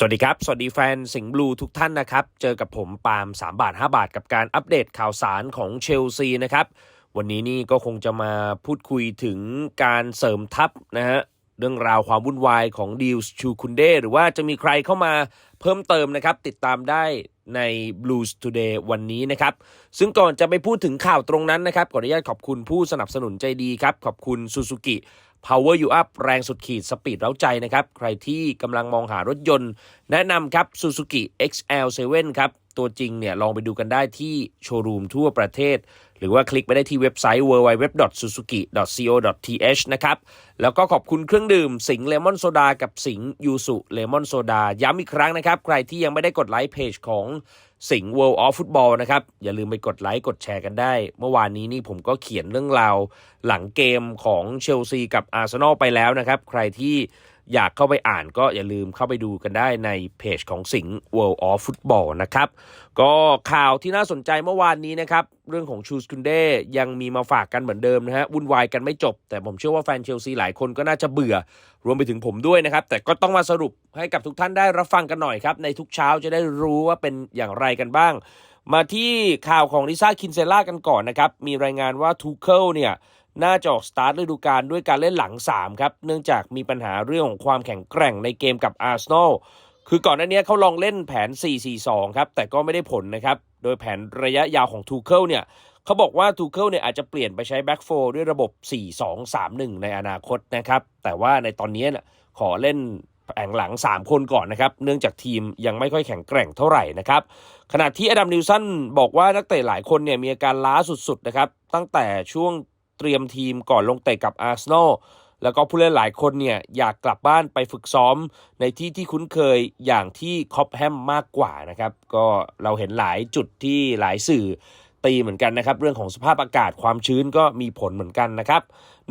สวัสดีครับ สวัสดีแฟนสิงห์บลูทุกท่านนะครับ เจอกับผมปาล์ม3 บาท 5 บาท กับการอัปเดตข่าวสารของเชลซีนะครับ วันนี้นี่ก็คงจะมาพูดคุยถึงการเสริมทัพนะฮะ เรื่องราวความวุ่นวายของดิวส์ชูคุนเดหรือว่าจะมีใครเข้ามาเพิ่มเติมนะครับ ติดตามได้ใน Blues Today วันนี้นะครับ ซึ่งก่อนจะไปพูดถึงข่าวตรงนั้นนะครับ ขออนุญาตขอบคุณผู้สนับสนุนใจดีครับ ขอบคุณ Suzuki Power You Up แรงสุดขีดสปีดเร้าใจนะครับ ใครที่กำลังมองหารถยนต์ แนะนำครับ Suzuki XL7 ครับ ตัวจริงเนี่ยลองไปดูกันได้ที่โชว์รูมทั่วประเทศ หรือว่าคลิกไปได้ที่เว็บไซต์ www.suzuki.co.th นะครับ แล้วก็ขอบคุณเครื่องดื่มสิงเลมอนโซดากับสิงยูสุเลมอนโซดาย้ำอีกครั้งนะครับ ใครที่ยังไม่ได้กดไลค์เพจของ สิงห์ World of Football นะครับ อย่าลืมไปกดไลค์กดแชร์กันได้ เมื่อวานนี้นี่ผมก็เขียนเรื่องราวหลังเกมของเชลซีกับอาร์เซนอลไปแล้วนะครับ ใครที่ อยากเข้าไปอ่านก็อย่าลืมเข้าไปดูกันได้ในเพจของสิงห์ World of Football นะครับ ก็ข่าวที่น่าสนใจเมื่อวานนี้นะครับ เรื่องของชูสคุนเดยังมีมาฝากกันเหมือนเดิมนะฮะวุ่นวายกันไม่จบ แต่ผมเชื่อว่าแฟนเชลซีหลายคนก็น่าจะเบื่อ รวมไปถึงผมด้วยนะครับ แต่ก็ต้องมาสรุปให้กับทุกท่านได้รับฟังกันหน่อยครับ ในทุกเช้าจะได้รู้ว่าเป็นอย่างไรกันบ้าง มาที่ข่าวของลิซ่าคินเซล่ากันก่อนนะครับมีรายงานว่าทูเคิลเนี่ย น่าจะออกสตาร์ทฤดูกาลด้วยการเล่นหลัง 3 ครับ เนื่องจากมีปัญหาเรื่องของความแข็งแกร่งในเกมกับอาร์เซนอลคือก่อนหน้านี้เขาลองเล่นแผน 4-4-2 ครับ แต่ก็ไม่ได้ผลนะครับ โดยแผนระยะยาวของทูเคิลเนี่ยเขาบอกว่าทูเคิลเนี่ยอาจจะเปลี่ยนไปใช้แบ็กโฟด้วยระบบ 4-2-3-1 ในอนาคตนะครับ แต่ว่าในตอนนี้นี่ยขอเล่นแผงหลัง 3 คนก่อนนะครับ เนื่องจากทีมยังไม่ค่อยแข็งแกร่งเท่าไหร่นะครับ ขณะที่อดัมนิวสันบอกว่านักเตะหลายคนเนี่ยมีอาการล้าสุดๆนะครับ ตั้งแต่ช่วง เตรียมทีมก่อนลงเตะกับอาร์เซนอลแล้วก็ผู้เล่นหลายคนเนี่ยอยากกลับบ้านไปฝึกซ้อมในที่ที่คุ้นเคยอย่างที่คอปแฮมมากกว่านะครับ ก็เราเห็นหลายจุดที่หลายสื่อตีเหมือนกันนะครับ เรื่องของสภาพอากาศความชื้นก็มีผลเหมือนกันนะครับ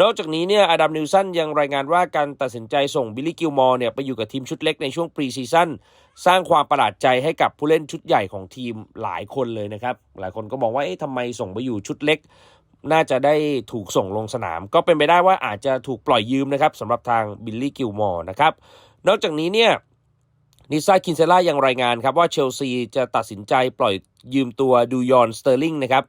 นอกจากนี้เนี่ยอดัมนิวสันยังรายงานว่าการตัดสินใจส่งบิลลี่กิลมอร์เนี่ยไปอยู่กับทีมชุดเล็กในช่วงปรีซีซั่นสร้างความประหลาดใจให้กับผู้เล่นชุดใหญ่ของทีมหลายคนเลยนะครับ หลายคนก็มองว่าเอ๊ะทำไมส่งไปอยู่ชุดเล็ก น่าจะได้ถูกส่งลงสนาม ก็เป็นไปได้ว่าอาจจะถูกปล่อยยืมนะครับสำหรับทางบิลลี่กิลมอร์นะครับ นอกจากนี้เนี่ยนิซ่าคินเซล่ายังรายงานครับว่าเชลซีจะตัดสินใจปล่อยยืมตัวดูยอนสเตอร์ลิงนะครับ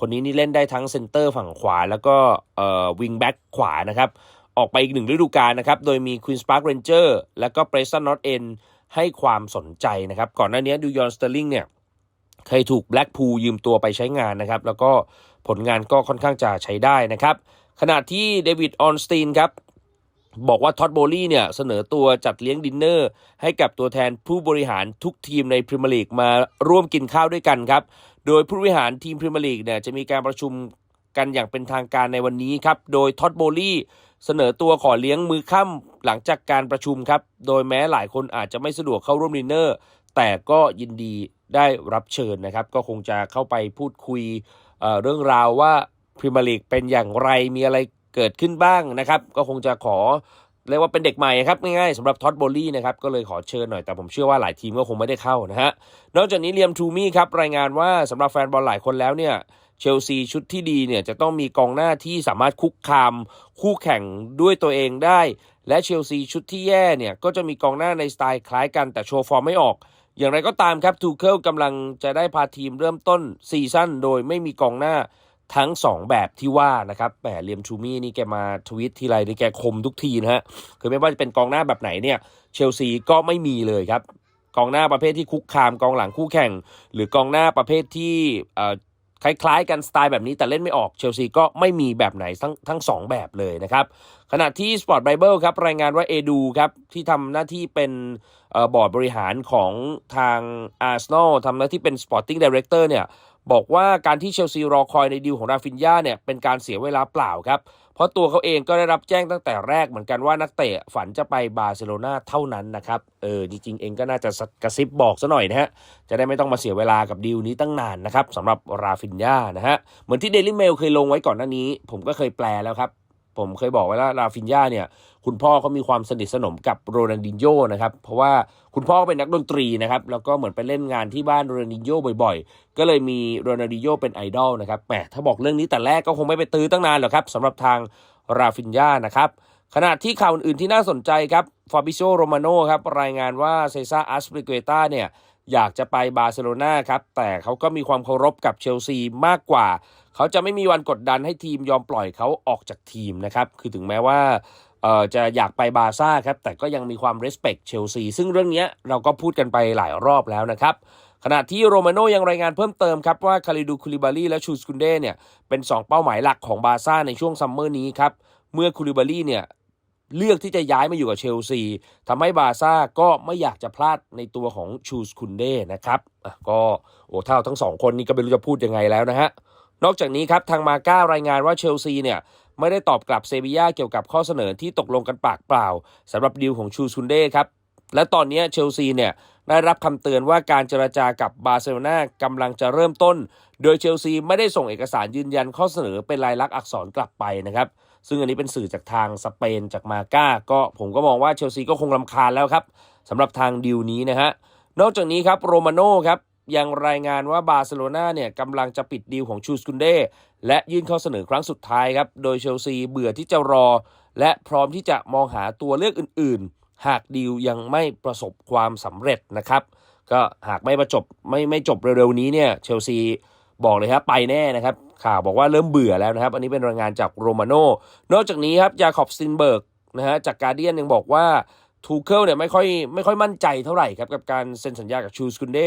คนนี้นี่เล่นได้ทั้งเซนเตอร์ฝั่งขวา แล้วก็เอ่อวิงแบ็กขวานะครับ ออกไปอีกหนึ่งฤดูกาลนะครับ โดยมีควีนสปาร์กเรนเจอร์แล้วก็เ r รสตันนอตเอ็นให้ความสนใจนะครับ ก่อนหน้านี้ดูยอนสเตอร์ลิงเนี่ย เคยถูกแบล็กพูยืมตัวไปใช้งานนะครับ แล้วก็ผลงานก็ค่อนข้างจะใช้ได้นะครับ ขณะที่เดวิดออนสตีนครับบอกว่าท็อตโบลี่เนี่ยเสนอตัวจัดเลี้ยงดินเนอร์ ให้กับตัวแทนผู้บริหารทุกทีมในพรีเมียร์ลีกมาร่วมกินข้าวด้วยกันครับ โดยผู้บริหารทีมพรีเมียร์ลีกเนี่ยจะมีการประชุมกันอย่างเป็นทางการในวันนี้ครับ โดยท็อตโบลี่เสนอตัวขอเลี้ยงมือค่ำหลังจากการประชุมครับ โดยแม้หลายคนอาจจะไม่สะดวกเข้าร่วมดินเนอร์ แต่ก็ยินดี ได้รับเชิญนะครับ ก็คงจะเข้าไปพูดคุยเเรื่องราวว่าพรีเมียร์ลีกเป็นอย่างไรมีอะไรเกิดขึ้นบ้างนะครับ ก็คงจะขอเรียกว่าเป็นเด็กใหม่ครับง่ายๆสำหรับท็อตโบลี่นะครับก็เลยขอเชิญหน่อยแต่ผมเชื่อว่าหลายทีมก็คงไม่ได้เข้านะฮะนอกจากนี้เลียมทูมี่ครับรายงานว่าสำหรับแฟนบอลหลายคนแล้วเนี่ยเชลซีชุดที่ดีเนี่ยจะต้องมีกองหน้าที่สามารถคุกคามคู่แข่งด้วยตัวเองได้ และเชลซีชุดที่แย่เนี่ย ก็จะมีกองหน้าในสไตล์คล้ายกันแต่โชว์ฟอร์มไม่ออก อย่างไรก็ตามครับทูเคิลกำลังจะได้พาทีมเริ่มต้นซีซั่นโดยไม่มีกองหน้าทั้ง 2 แบบที่ว่านะครับแหมเลียมชูมี่นี่แกมาทวิตทีไรนี่แกคมทุกทีนะฮะคือไม่ว่าจะเป็นกองหน้าแบบไหนเนี่ยเชลซีก็ไม่มีเลยครับกองหน้าประเภทที่คุกคามกองหลังคู่แข่ง หรือกองหน้าประเภทที่ คล้ายๆ กันสไตล์แบบนี้แต่เล่นไม่ออกเชลซีก็ไม่มีแบบไหนทั้งทั้งสองแบบเลยนะครับ ขณะที่ Sport Bible ครับรายงานว่าเอดูครับที่ทำหน้าที่เป็นออบอร์ดบริหารของทางอาร์เซนอลทำหน้าที่เป็น Sporting Director เนี่ย บอกว่าการที่เชลซีรอคอยในดีลของราฟินยาเนี่ยเป็นการเสียเวลาเปล่าครับ เพราะตัวเขาเองก็ได้รับแจ้งตั้งแต่แรกเหมือนกันว่านักเตะฝันจะไปบาร์เซโลนาเท่านั้นนะครับ เออ จริงๆ เองก็น่าจะกระซิบบอกซะหน่อยนะฮะ จะได้ไม่ต้องมาเสียเวลากับดีลนี้ตั้งนานนะครับสำหรับราฟินยานะฮะ เหมือนที่เดลิเมลเคยลงไว้ก่อนหน้านี้ ผมก็เคยแปลแล้วครับ ผมเคยบอกไว้แล้วราฟินยาเนี่ย คุณพ่อเขามีความสนิทสนมกับโรนัลดินโญ่นะครับ เพราะว่าคุณพ่อเป็นนักดนตรีนะครับ แล้วก็เหมือนไปเล่นงานที่บ้านโรนัลดินโญ่บ่อยๆ ก็เลยมีโรนัลดินโญ่เป็นไอดอลนะครับแหมถ้าบอกเรื่องนี้แต่แรกก็คงไม่ไปตื้อตั้งนานหรอกครับสำหรับทางราฟินยานะครับขณะที่ข่าวอื่นๆที่น่าสนใจครับฟาบิโ o โรมาโนครับรายงานว่าเซซ่าอัสปริเกตาเนี่ย อยากจะไปบาร์เซโลนาครับ แต่เขาก็มีความเคารพกับเชลซีมากกว่า เขาจะไม่มีวันกดดันให้ทีมยอมปล่อยเขาออกจากทีมนะครับ คือถึงแม้ว่าจะอยากไปบาร์ซ่าครับ แต่ก็ยังมีความ respect เชลซี ซึ่งเรื่องนี้เราก็พูดกันไปหลายรอบแล้วนะครับ ขณะที่โรมาโนยังรายงานเพิ่มเติมครับ ว่าคาริดูคูลิบาลีและชูสกุนเดเนี่ยเป็น 2 เป้าหมายหลักของบาร์ซ่าในช่วงซัมเมอร์นี้ครับ เมื่อคูลิบาลีเนี่ย เลือกที่จะย้ายมาอยู่กับเชลซีทำให้บาร์ซ่าก็ไม่อยากจะพลาดในตัวของชูสกุนเด้นะครับก็โอ้เท่าทั้งสองคนนี้ก็ไม่รู้จะพูดยังไงแล้วนะฮะนอกจากนี้ครับทางมาก้ารายงานว่าเชลซีเนี่ยไม่ได้ตอบกลับเซบีย่าเกี่ยวกับข้อเสนอที่ตกลงกันปากเปล่าสำหรับดีลของชูซุนเด้ครับและตอนนี้เชลซีเนี่ยได้รับคำเตือนว่าการเจรจากับบาร์เซโลนากำลังจะเริ่มต้น โดยเชลซีไม่ได้ส่งเอกสารยืนยันข้อเสนอเป็นลายลักษณ์อักษรกลับไปนะครับ ซึ่งอันนี้เป็นสื่อจากทางสเปนจากมาก้าก็ผมก็มองว่าเชลซีก็คงลำคาญแล้วครับสำหรับทางดีลนี้นะฮะนอกจากนี้ครับโรมาโน่ครับยังรายงานว่าบาร์เซโลนาเนี่ยกำลังจะปิดดีลของชูสกุนเดและยื่นข้อเสนอครั้งสุดท้ายครับ โดยเชลซีเบื่อที่จะรอ และพร้อมที่จะมองหาตัวเลือกอื่น ๆ หากดีลยังไม่ประสบความสำเร็จนะครับ ก็หากไม่ประจบไม่ไม่จบเร็ว ๆ นี้เนี่ยเชลซีบอกเลยครับไปแน่นะครับ ข่าวบอกว่าเริ่มเบื่อแล้วนะครับ อันนี้เป็นรายงานจากโรมาโนนอกจากนี้ครับยาคอบสตินเบิร์กนะฮะจากการเดียนยังบอกว่าทูเคิลเนี่ยไม่ค่อยไม่ค่อยมั่นใจเท่าไหร่ครับกับการเซ็นสัญญากับชูสกุนเด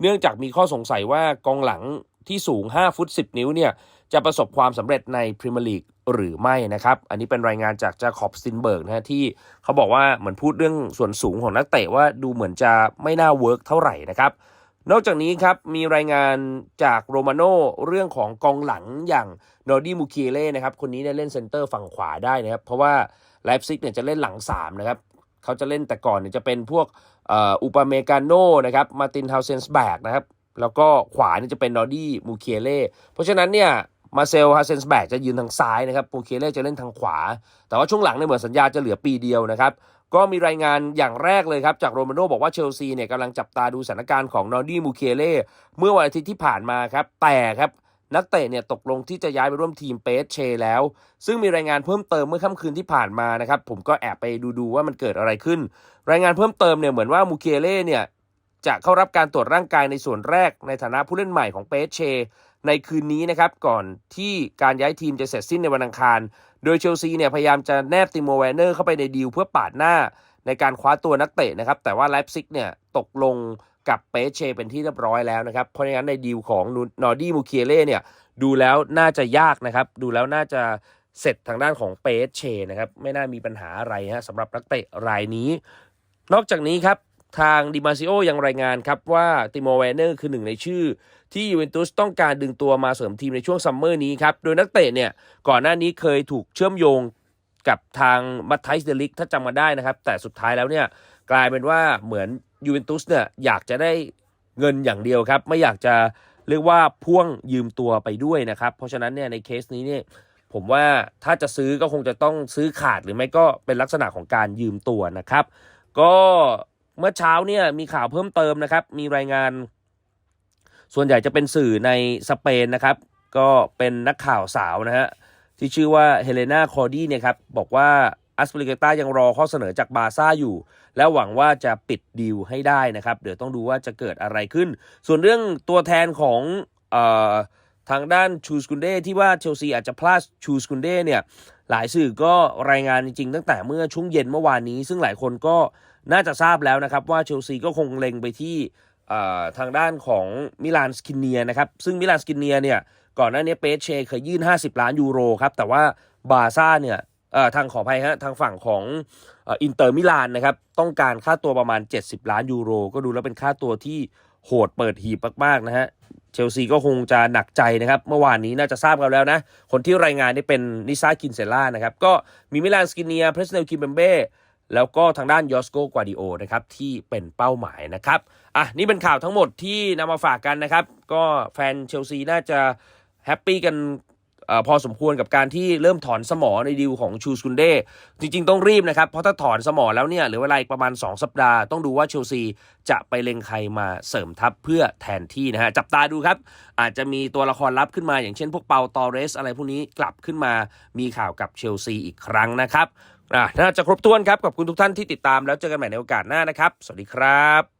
เนื่องจากมีข้อสงสัยว่ากองหลังที่สูง 5 ฟุต 10 นิ้วเนี่ยจะประสบความสำเร็จในพรีเมียร์ลีกหรือไม่นะครับ อันนี้เป็นรายงานจากจาคอบสตินเบิร์กนะฮะที่เขาบอกว่าเหมือนพูดเรื่องส่วนสูงของนักเตะว่าดูเหมือนจะไม่น่าเวิร์กเท่าไหร่นะครับ นอกจากนี้ครับมีรายงานจากโรมาโน่เรื่องของกองหลังอย่างนอร์ดี้มูเคีเล่นะครับคนนี้เนี่ยเล่นเซนเตอร์ฝั่งขวาได้นะครับ เพราะว่าไลฟ์ซิกเนี่ยจะเล่นหลัง 3 นะครับเขาจะเล่นแต่ก่อนเนี่ยจะเป็นพวกอุปเมกาโนนะครับมาตินเฮาเซนส์แบกนะครับแล้วก็ขวาเนี่ยจะเป็นนอร์ดี้มูเคีเล่เพราะฉะนั้นเนี่ย มาเซลฮาเซนส์แบกจะยืนทางซ้ายนะครับมูเคเล่จะเล่นทางขวา แต่ว่าช่วงหลังเนี่ยเหมือนสัญญาจะเหลือปีเดียวนะครับ ก็มีรายงานอย่างแรกเลยครับ จากโรมาโน่บอกว่าเชลซีเนี่ยกำลังจับตาดูสถานการณ์ของนอร์ดี้มูเคเล่เมื่อวันอาทิตย์ที่ผ่านมาครับ แต่ครับนักเตะเนี่ยตกลงที่จะย้ายไปร่วมทีมเปสเชแล้ว ซึ่งมีรายงานเพิ่มเติมเมื่อค่ำคืนที่ผ่านมานะครับ ผมก็แอบไปดูดูว่ามันเกิดอะไรขึ้น รายงานเพิ่มเติมเนี่ยเหมือนว่ามูเคเล่เนี่ย จะเข้ารับการตรวจร่างกายในส่วนแรกในฐานะผู้เล่นใหม่ของเปเช ในคืนนี้นะครับก่อนที่การย้ายทีมจะเสร็จสิ้นในวันอังคาร โดยเชลซีเนี่ยพยายามจะแนบติโมแวนเนอร์เข้าไปในดีลเพื่อปาดหน้าในการคว้าตัวนักเตะนะครับ แต่ว่าไลฟ์ซิกเนี่ยตกลงกับเปเช เป็นที่เรียบร้อยแล้วนะครับ เพราะงั้นในดีลของนอร์ดี้มูเคียเล่เนี่ยดูแล้วน่าจะยากนะครับ ดูแล้วน่าจะเสร็จทางด้านของเปเชนะครับ ไม่น่ามีปัญหาอะไรฮะสำหรับนักเตะรายนี้ นอกจากนี้ครับ ทางดิมาซิโอยังรายงานครับว่าติโมแวนเนอร์คือหนึ่งในชื่อ ที่ยูเวนตุสต้องการดึงตัวมาเสริมทีมในช่วงซัมเมอร์นี้ครับ โดยนักเตะเนี่ยก่อนหน้านี้เคยถูกเชื่อมโยงกับทางมัตไทส์เดลิกถ้าจำมาได้นะครับ แต่สุดท้ายแล้วเนี่ยกลายเป็นว่าเหมือนยูเวนตุสเนี่ยอยากจะได้เงินอย่างเดียวครับ ไม่อยากจะเรียกว่าพ่วงยืมตัวไปด้วยนะครับ เพราะฉะนั้นเนี่ยในเคสนี้เนี่ยผมว่าถ้าจะซื้อก็คงจะต้องซื้อขาดหรือไม่ก็เป็นลักษณะของการยืมตัวนะครับ ก็ เมื่อเช้าเนี่ยมีข่าวเพิ่มเติมนะครับ มีรายงาน ส่วนใหญ่จะเป็นสื่อในสเปนนะครับ ก็เป็นนักข่าวสาวนะฮะที่ชื่อว่าเฮเลนาคอร์ดี้เนี่ยครับบอกว่าอัสปริเกตายังรอข้อเสนอจากบาซ่าอยู่ และหวังว่าจะปิดดีลให้ได้นะครับ เดี๋ยวต้องดูว่าจะเกิดอะไรขึ้น ส่วนเรื่องตัวแทนของออทางด้านชูสกุนเดที่ว่าเชลซีอาจจะพลาดชูสกุนเดเนี่ย หลายสื่อก็รายงานจริงๆ ตั้งแต่เมื่อช่วงเย็นเมื่อวานนี้ ซึ่งหลายคนก็น่าจะทราบแล้วนะครับว่าเชลซีก็คงเล็งไปที่ทางด้านของมิลานสกินเนียนะครับ ซึ่งมิลานสกินเนียเนี่ยก่อนหน้านี้เปเชเคยยื่น 50 ล้านยูโรครับ แต่ว่าบาร์ซ่าเนี่ยทางขออภัยฮะทางฝั่งของอินเตอร์มิลานนะครับ ต้องการค่าตัวประมาณ 70 ล้านยูโร ก็ดูแล้วเป็นค่าตัวที่โหดเปิดหีบมากๆนะฮะ เชลซีก็คงจะหนักใจนะครับ เมื่อวานนี้น่าจะทราบกันแล้วนะ คนที่รายงานนี่เป็นนิซากินเซล่านะครับ ก็มีมิลานสกินเนียเพรสเนลคิมเบมเบ้แล้วก็ทางด้านยอสโกกวาดิโอนะครับ ที่เป็นเป้าหมายนะครับ อะ นี่เป็นข่าวทั้งหมดที่นำมาฝากกันนะครับ ก็แฟนเชลซีน่าจะแฮปปี้กัน อพอสมควรกับการที่เริ่มถอนสมอในดีลของชูสุนเดจริงๆ ต้องรีบนะครับ เพราะถ้าถอนสมอแล้วเนี่ยเหลือเวลาอีกประมาณ 2 สัปดาห์ ต้องดูว่าเชลซีจะไปเล็งใครมาเสริมทัพเพื่อแทนที่นะฮะ จับตาดูครับ อาจจะมีตัวละครลับขึ้นมาอย่างเช่นพวกเปาตอเรส อะไรพวกนี้กลับขึ้นมามีข่าวกับเชลซีอีกครั้งนะครับน่าจะครบถ้วนครับขอบคุณทุกท่านที่ติดตามแล้วเจอกันใหม่ในโอกาสหน้านะครับ สวัสดีครับ